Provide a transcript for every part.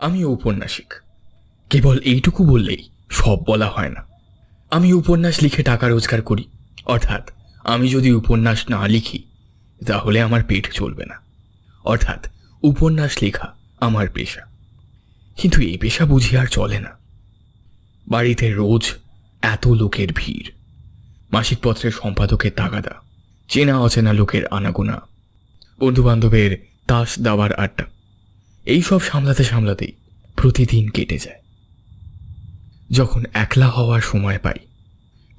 আমি ঔপন্যাসিক কেবল এইটুকু বললেই সব বলা হয় না। আমি উপন্যাস লিখে টাকা রোজগার করি, অর্থাৎ আমি যদি উপন্যাস না লিখি, তাহলে আমার পেট চলবে না। অর্থাৎ উপন্যাস লেখা আমার পেশা। কিন্তু এই পেশা বুঝি আর চলে না। বাড়িতে রোজ এত লোকের ভিড়। মাসিক পত্রের সম্পাদকের তাগাদা, চেনা অচেনা লোকের আনাগোনা বন্ধু বান্ধবের তাস দাবার আড্ডা। এই সব সামলাতে সামলাতেই প্রতিদিন কেটে যায়। যখন একলা হওয়ার সময় পাই,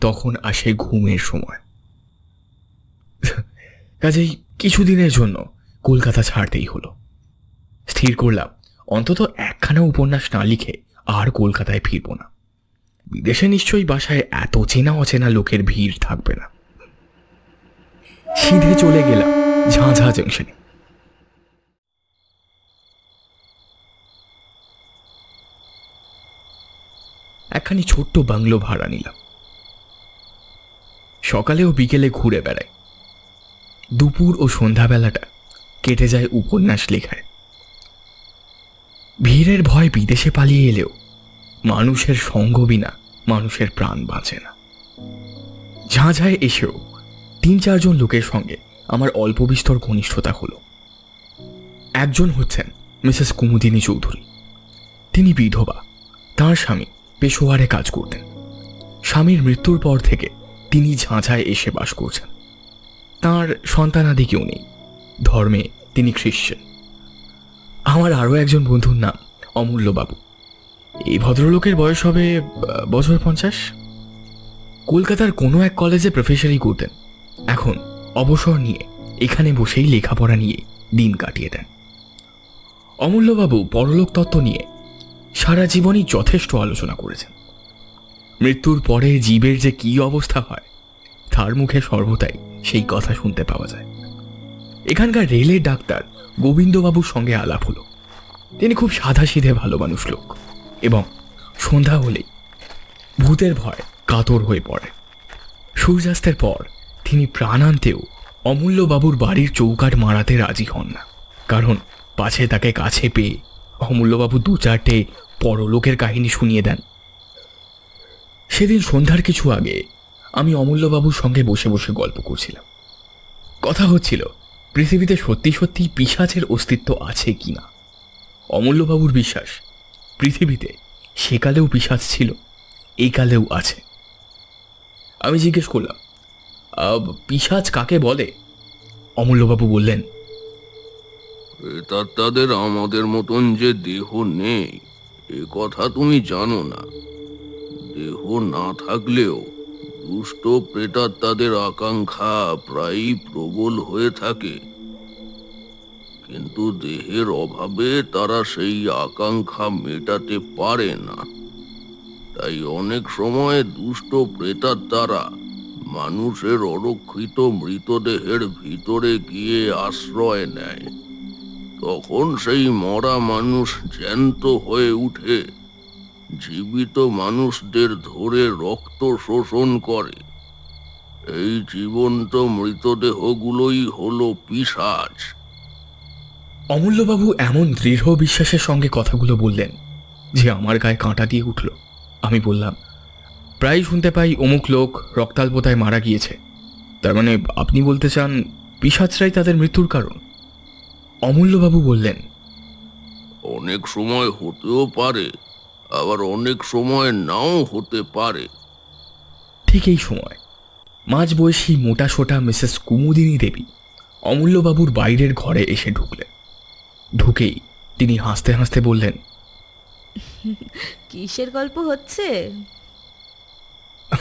তখন আসে ঘুমের সময়। কাজেই কিছুদিনের জন্য কলকাতা ছাড়তেই হলো। স্থির করলাম, অন্তত একখানা উপন্যাস না লিখে আর কলকাতায় ফিরব না। বিদেশে নিশ্চয়ই বাসায় এত চেনা অচেনা লোকের ভিড় থাকবে না। সিধে চলে গেলাম ঝাঁঝা জংশনে। একখানি ছোট্ট বাংলো ভাড়া নিলাম। সকালে ও বিকেলে ঘুরে বেড়াই। দুপুর ও সন্ধ্যাবেলাটা কেটে যায় উপন্যাস লেখায়। ভিড়ের ভয় বিদেশে পালিয়ে এলেও মানুষের সঙ্গ বিনা মানুষের প্রাণ বাঁচে না। ঝাঁঝায় এসেও তিন চারজন লোকের সঙ্গে আমার অল্প বিস্তর ঘনিষ্ঠতা হলো। একজন হচ্ছেন মিসেস কুমুদিনী চৌধুরী। তিনি বিধবা, তার স্বামী। পেশোয়ারে কাজ করতেন। স্বামীর মৃত্যুর পর থেকে তিনি ঝাঁঝায় এসে বাস করছেন। তার সন্তানাদি কেউ নেই। ধর্মে তিনি খ্রিশ্চান আমার আরও একজন বন্ধুর নাম অমূল্যবাবু এই ভদ্রলোকের বয়স হবে বছর পঞ্চাশ। কলকাতার কোনো এক কলেজে প্রফেসরই করতেন। এখন অবসর নিয়ে এখানে বসেই লেখাপড়া নিয়ে দিন কাটিয়ে দেন। অমূল্যবাবু পরলোক তত্ত্ব নিয়ে সারা জীবনই যথেষ্ট আলোচনা করেছেন। মৃত্যুর পরে জীবের যে কী অবস্থা হয়, তার মুখে সর্বদাই সেই কথা শুনতে পাওয়া যায়। এখানকার রেলের ডাক্তার গোবিন্দবাবুর সঙ্গে আলাপ হলো। তিনি খুব সাধাসিধে ভালো মানুষ লোক এবং সন্ধ্যা হলেই ভূতের ভয় কাতর হয়ে পড়ে। সূর্যাস্তের পর তিনি প্রাণান্তেও অমূল্যবাবুর বাড়ির চৌকাট মারাতে রাজি হন না, কারণ পাছে তাকে কাছে পেয়ে অমূল্যবাবু দু চারটে পরলোকের কাহিনী শুনিয়ে দেন। সেদিন সন্ধ্যার কিছু আগে আমি অমূল্যবাবুর সঙ্গে বসে বসে গল্প করছিলাম। কথা হচ্ছিল পৃথিবীতে সত্যি সত্যি পিসাচের অস্তিত্ব আছে কি না অমূল্যবাবুর বিশ্বাস পৃথিবীতে সেকালেও পিসাচ ছিল এই কালেও আছে। আমি জিজ্ঞেস করলাম "আব, পিশাচ কাকে বলে? অমূল্যবাবু বললেন প্রেতাত্মাদের আমাদের মতন যে দেহ নেই, এ কথা তুমি জানো না। দেহ না থাকলেও দুষ্ট প্রেতার তাদের আকাঙ্ক্ষা প্রায়ই প্রবল হয়ে থাকে। কিন্তু দেহের অভাবে তারা সেই আকাঙ্ক্ষা মেটাতে পারে না। তাই অনেক সময় দুষ্ট প্রেতাত্মারা মানুষের অরক্ষিত মৃতদেহের ভিতরে গিয়ে আশ্রয় নেয়। তখন সেই মরা মানুষ জ্যান্ত হয়ে উঠে জীবিত মানুষদের ধরে রক্ত শোষণ করে। এই জীবন্ত মৃতদেহগুলোই হলো পিশাচ অমূল্যবাবু এমন দৃঢ় বিশ্বাসের সঙ্গে কথাগুলো বললেন যে আমার গায়ে কাঁটা দিয়ে উঠল। আমি বললাম, প্রায় শুনতে পাই অমুক লোক রক্তাল্পতায় মারা গিয়েছে। তার মানে আপনি বলতে চান পিসাচরাই তাদের মৃত্যুর কারণ? অমূল্যবাবু বললেন অনেক সময় হতেও পারে আবার অনেক সময় নাও হতে পারে। ঠিক এই সময় মাঝ বয়সী মোটা সোটা মিসেস কুমুদিনী দেবী অমূল্যবাবুর বাইরের ঘরে এসে ঢুকলেন। ঢুকেই তিনি হাসতে হাসতে বললেন কিসের গল্প হচ্ছে?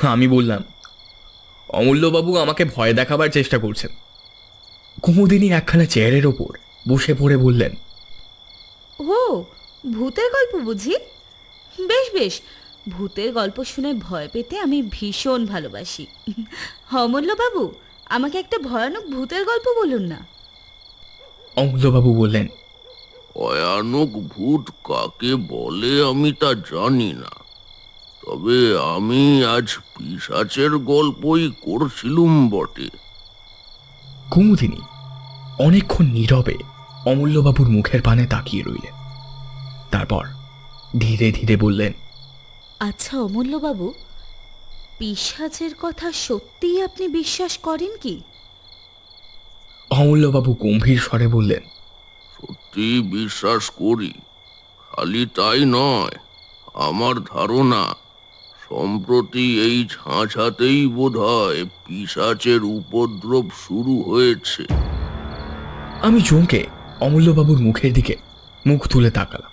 আমি বললাম অমূল্যবাবু আমাকে ভয় দেখাবার চেষ্টা করছেন। কুমুদিনী একখানা চেয়ারের ওপর বসে পড়ে বললেন ও ভূতের গল্প বুঝি? বেশ বেশ। ভূতের গল্প শুনে ভয় পেতে আমি ভীষণ ভালোবাসি। অমূল্যবাবু আমাকে একটা ভয়ানক ভূতের গল্প বলুন না। অমূল্যবাবু বললেন ভয়ানক ভূত কাকে বলে আমি তা জানি না। তবে আমি আজ পিশাচের গল্পই করছিলুম বটে। কুমুদিনী অনেকক্ষণ নীরবে অমূল্যবাবুর মুখের পানে তাকিয়ে রইলেন। তারপর ধীরে ধীরে বললেন আচ্ছা অমূল্যবাবু পিসাচের কথা সত্যিই আপনি বিশ্বাস করেন কি? অমূল্যবাবু গম্ভীর স্বরে বললেন সত্যি বিশ্বাস করি খালি তাই নয় আমার ধারণা সম্প্রতি এই ঝাঁঝাতেই বোধ হয় পিসাচের উপদ্রব শুরু হয়েছে। আমি চমকে অমূল্যবাবুর মুখের দিকে মুখ তুলে তাকালাম।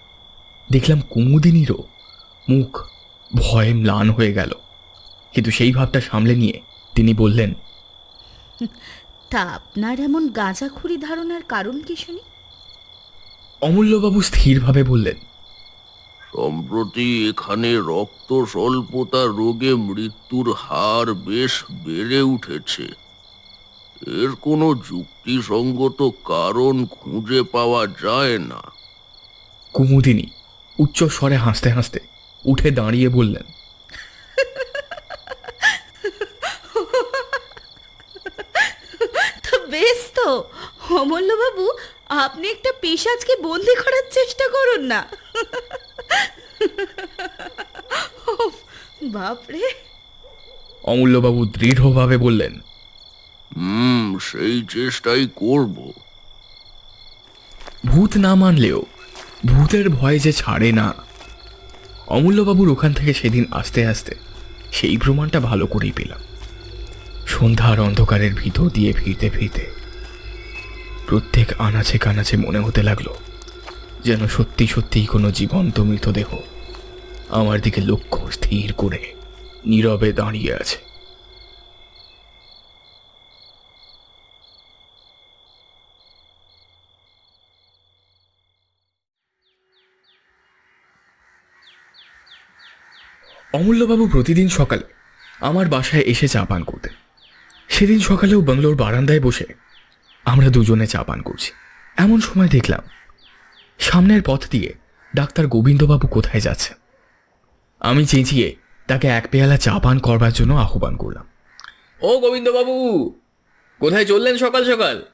দেখলাম কুমুদিনীরও মুখ ভয়ে ম্লান হয়ে গেল। কিন্তু সেই ভাবটা সামলে নিয়ে তিনি বললেন তা আপনার এমন গাঁজাখুরি ধারণার কারণ কি শুনি? অমূল্যবাবু স্থিরভাবে বললেন সম্প্রতি এখানে রক্ত স্বল্পতা রোগে মৃত্যুর হার বেশ বেড়ে উঠেছে। এর কোনো যুক্তিসঙ্গত কারণ খুঁজে পাওয়া যায় না। কুমুদিনী উচ্চ স্বরে হাসতে হাসতে উঠে দাঁড়িয়ে বললেন বেশ তো। অমূল্যবাবু আপনি একটা পিসাজকে বন্দি করার চেষ্টা করুন না। বাপরে। অমূল্যবাবু দৃঢ়ভাবে বললেন হুম, সেই চেষ্টাই করব। ভূত না মানলেও ভূতের ভয় যে ছাড়ে না। অমূল্যবাবুর ওখান থেকে সেদিন আস্তে আস্তে সেই প্রমাণটা ভালো করেই পেলাম। সন্ধ্যার অন্ধকারের ভিতর দিয়ে ফিরতে ফিরতে প্রত্যেক আনাচে কানাচে মনে হতে লাগল, যেন সত্যি সত্যিই কোনো জীবন্ত মৃতদেহ আমার দিকে লক্ষ্য স্থির করে নীরবে দাঁড়িয়ে আছে। অমূল্যবাবু প্রতিদিন সকালে আমার বাসায় এসে চা পান করতেন সেদিন সকালেও বাংলোর বারান্দায় বসে আমরা দুজনে চা পান করছি। এমন সময় দেখলাম, সামনের পথ দিয়ে ডাক্তার গোবিন্দবাবু কোথায় যাচ্ছে। আমি চেঁচিয়ে তাকে এক পেয়ালা চা পান করবার জন্য আহ্বান করলাম। ও গোবিন্দবাবু, কোথায় চললেন সকাল সকাল?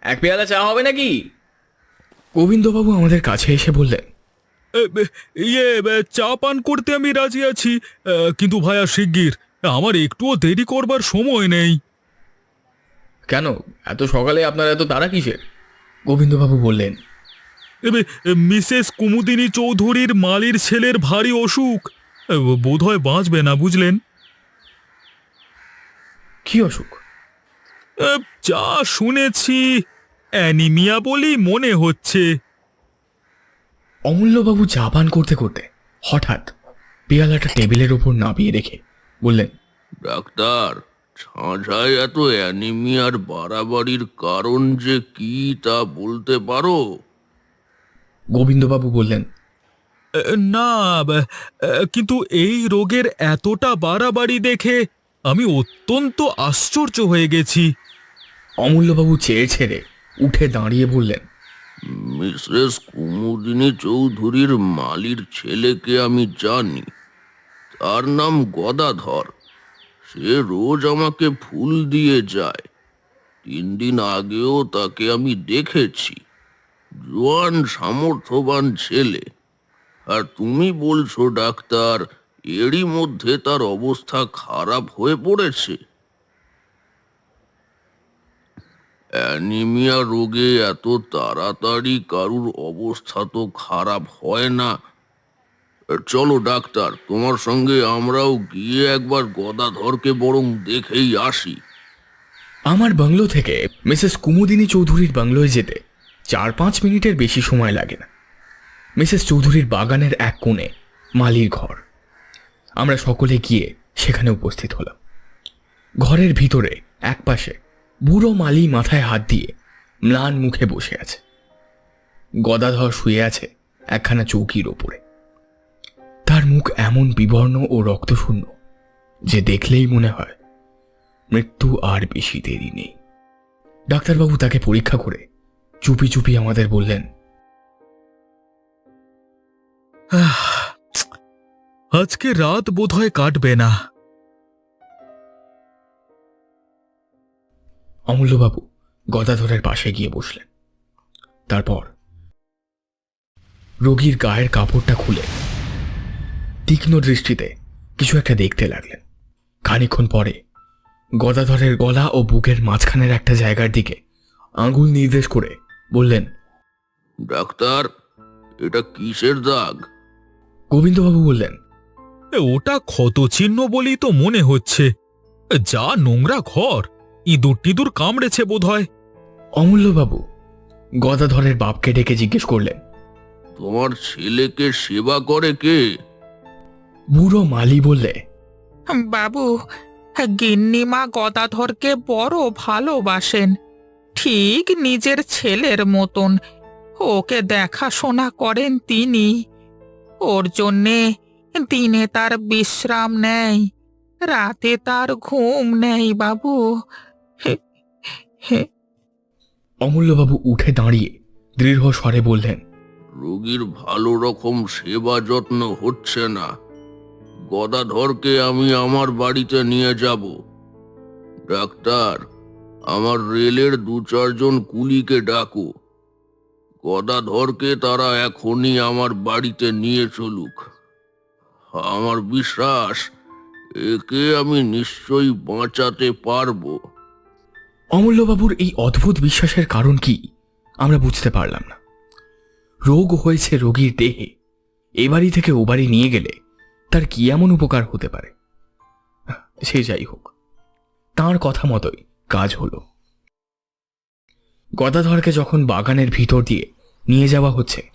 এক পেয়ালা চা হবে নাকি? গোবিন্দবাবু আমাদের কাছে এসে বললেন ইয়ে চা পান করতে আমি রাজি আছি। কিন্তু ভাইয়া শিগগির আমার একটুও দেরি করবার সময় নেই। কেন? এত সকালে আপনার এত তারা কিসের? গোবিন্দবাবু বললেন। এবে মিসেস কুমুদিনী চৌধুরীর মালির ছেলের ভারী অসুখ। বোধহয় বাঁচবে না বুঝলেন? কি অসুখ? যা শুনেছি অ্যানিমিয়া বলেই মনে হচ্ছে। অমূল্যবাবু চা পান করতে করতে হঠাৎ পেয়ালাটা টেবিলের ওপর নামিয়ে রেখে বললেন ডাক্তার ঝাঁঝায় এত অ্যানিমিয়ার বাড়াবাড়ির কারণ যে কি তা বলতে পারো? গোবিন্দবাবু বললেন না কিন্তু এই রোগের এতটা বাড়াবাড়ি দেখে আমি অত্যন্ত আশ্চর্য হয়ে গেছি। অমূল্যবাবু চেয়ে ছেড়ে উঠে দাঁড়িয়ে বললেন মিসেস কুমুদিনী চৌধুরীর মালির ছেলেকে আমি জানি। তার নাম গদাধর। সে রোজ আমাকে ফুল দিয়ে যায়। তিন দিন আগেও তাকে আমি দেখেছি। জোয়ান, সামর্থ্যবান ছেলে। আর তুমি বলছো, ডাক্তার, এরই মধ্যে তার অবস্থা খারাপ হয়ে পড়েছে। অ্যানিমিয়া রোগে এত তাড়াতাড়ি কারুর অবস্থা তো খারাপ হয় না। চলো ডাক্তার, তোমার সঙ্গে আমরাও গিয়ে একবার গদাধরকে বরং দেখেই আসি। আমার বাংলো থেকে মিসেস কুমুদিনী চৌধুরীর বাংলোয় যেতে চার পাঁচ মিনিটের বেশি সময় লাগে না। মিসেস চৌধুরীর বাগানের এক কোণে মালির ঘর। আমরা সকলে গিয়ে সেখানে উপস্থিত হলাম। ঘরের ভিতরে একপাশে বুড়ো মালি মাথায় হাত দিয়ে ম্লান মুখে বসে আছে। গদাধর শুয়ে আছে একখানা চৌকির ওপরে। তার মুখ এমন বিবর্ণ ও রক্তশূন্য যে দেখলেই মনে হয় মৃত্যু আর বেশি দেরি নেই। ডাক্তারবাবু তাকে পরীক্ষা করে চুপি চুপি আমাদের বললেন আজকে রাত বোধহয় কাটবে না। অমূল্যবাবু গদাধরের পাশে গিয়ে বসলেন। তারপর রোগীর গায়ের কাপড়টা খুলে তীক্ষ্ণ দৃষ্টিতে কিছু একটা দেখতে লাগলেন। খানিকক্ষণ পরে গদাধরের গলা ও বুকের মাঝখানের একটা জায়গার দিকে আঙুল নির্দেশ করে বললেন ডাক্তার এটা কিসের দাগ? গোবিন্দবাবু বললেন ওটা ক্ষত চিহ্ন বলেই তো মনে হচ্ছে। যা নোংরা ঘর। ইঁদুর টিদুর কামড়েছে বোধহয়। অমূল্যবাবু গদাধরের বাপকে ডেকে জিজ্ঞেস করলেন। তোমার ছেলেকে সেবা করে কে? বুড়ো মালি বললে বাবু গিন্নিমা গদাধরকে বড় ভালোবাসেন। ঠিক নিজের ছেলের মতন। ওকে দেখাশোনা করেন তিনি। ওর জন্যে দিনে তার বিশ্রাম নেয় রাতে তার ঘুম নেই বাবু। হে, হে, অমূল্যবাবু উঠে দাঁড়িয়ে দৃঢ় স্বরে বললেন রোগীর ভালো রকম সেবা যত্ন হচ্ছে না। গদাধরকে আমি আমার বাড়িতে নিয়ে যাব। ডাক্তার আমার রেলের দু চারজন কুলিকে ডাকো। গদাধরকে তারা এখনই আমার বাড়িতে নিয়ে চলুক। আমার বিশ্বাস একে আমি নিশ্চয়ই বাঁচাতে পারব। অমূল্যবাবুর এই অদ্ভুত বিশ্বাসের কারণ কি, আমরা বুঝতে পারলাম না। রোগ হয়েছে রোগীর দেহে। এ বাড়ি থেকে ও বাড়ি নিয়ে গেলে তার কি এমন উপকার হতে পারে? সে যাই হোক, তার কথা মতোই কাজ হলো। গদাধরকে যখন বাগানের ভিতর দিয়ে নিয়ে যাওয়া হচ্ছে,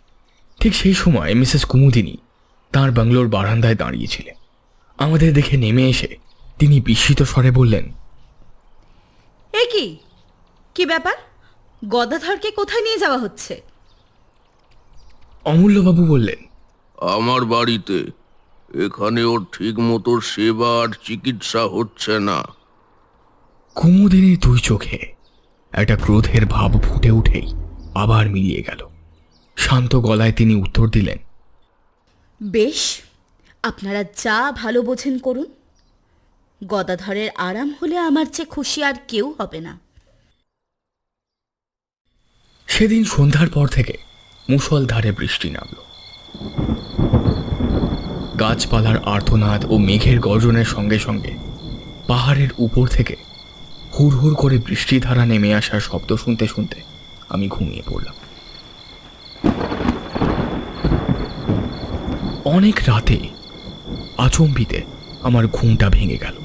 ঠিক সেই সময় মিসেস কুমুদিনী তার বাংলোর বারান্দায় দাঁড়িয়েছিলেন আমাদের দেখে নেমে এসে তিনি বিস্মিত স্বরে বললেন এ কি? কি ব্যাপার? গদাধরকে কোথায় নিয়ে যাওয়া হচ্ছে? অমূল্যবাবু বললেন আমার বাড়িতে। এখানে ওর ঠিক মতো সেবা আর চিকিৎসা হচ্ছে না। কুমুদিনীর দুই চোখে একটা ক্রোধের ভাব ফুটে উঠেই আবার মিলিয়ে গেল। শান্ত গলায় তিনি উত্তর দিলেন বেশ আপনারা যা ভালো বোঝেন করুন। গদাধরের আরাম হলে আমার চেয়ে খুশি আর কেউ হবে না। সেদিন সন্ধ্যার পর থেকে মুষলধারে বৃষ্টি নামল। গাছপালার আর্তনাদ ও মেঘের গর্জনের সঙ্গে সঙ্গে পাহাড়ের উপর থেকে হুড়হুড় করে বৃষ্টিধারা নেমে আসার শব্দ শুনতে শুনতে আমি ঘুমিয়ে পড়লাম। অনেক রাতে আচম্বিতে আমার ঘুমটা ভেঙে গেল।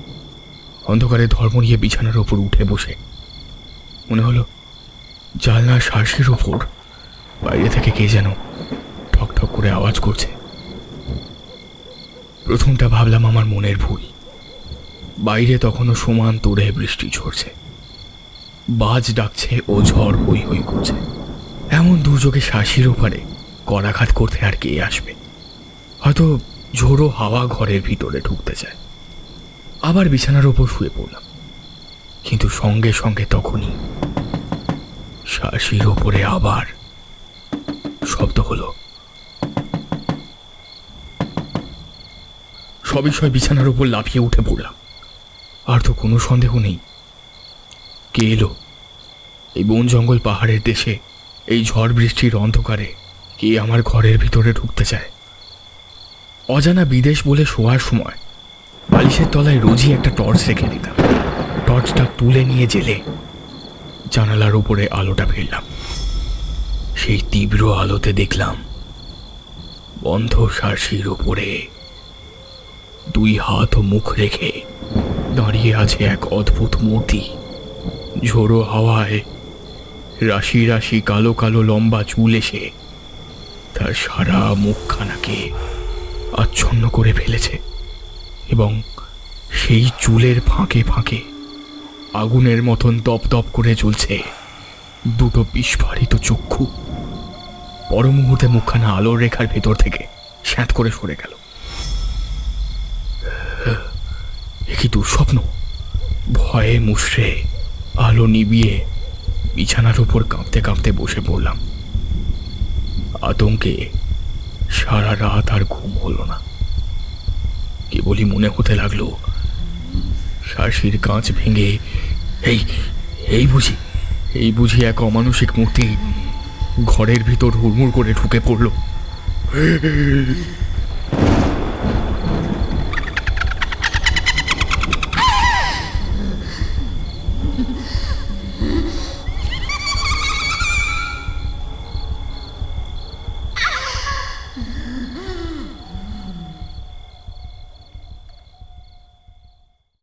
অন্ধকারে ধর্মরিয়ে বিছানার ওপর উঠে বসে। মনে হলো, জানলার শাঁসের ওপর বাইরে থেকে কে যেন ঠক ঠক করে আওয়াজ করছে। প্রথমটা ভাবলাম আমার মনের ভুল। বাইরে তখনও সমান তোড়ে বৃষ্টি ঝরছে। বাজ ডাকছে ও ঝড় হই হই করছে। এমন দুর্যোগে শাসির ওপারে করাঘাত করতে আর কে আসবে? হয়তো ঝোড়ো হাওয়া ঘরের ভিতরে ঢুকতে চায়। আবার বিছানার ওপর শুয়ে পড়লাম। কিন্তু সঙ্গে সঙ্গে তখনই শাসির ওপরে আবার শব্দ হলো। সবিষয় বিছানার উপর লাফিয়ে উঠে পড়লাম। আর তো কোনো সন্দেহ নেই। কে এলো? এই বন জঙ্গল পাহাড়ের দেশে, এই ঝড় বৃষ্টির অন্ধকারে কে আমার ঘরের ভিতরে ঢুকতে চায়? অজানা বিদেশ বলে শোয়ার সময় বালিশের তলায় রোজই একটা টর্চ রেখে দিতাম। টর্চটা তুলে নিয়ে জেলে জানালার উপরে আলোটা ফেললাম। সেই তীব্র আলোতে দেখলাম বন্ধ শার্সির ওপরে দুই হাত ও মুখ রেখে দাঁড়িয়ে আছে এক অদ্ভুত মূর্তি। ঝোড়ো হাওয়ায় রাশি রাশি কালো কালো লম্বা চুল এসে তার সারা মুখখানাকে আচ্ছন্ন করে ফেলেছে। এবং সেই চুলের ফাঁকে ফাঁকে আগুনের মতন দপ দপ করে জ্বলছে দুটো বিস্ফারিত চক্ষু। মুহূর্তে মুখখানা আলোর রেখার ভেতর থেকে স্যাঁত করে সরে গেল। এ দুঃস্বপ্ন? ভয়ে মুশড়ে আলো নিবিয়ে বিছানার উপর কাঁপতে কাঁপতে বসে পড়লাম। আতঙ্কে সারা রাত আর ঘুম হলো না। কেবলই মনে হতে লাগল শাশির কাঁচ ভেঙে, এই এই বুঝি এই বুঝি এক অমানসিক মূর্তি ঘরের ভিতর হুড়মুড় করে ঢুকে পড়ল।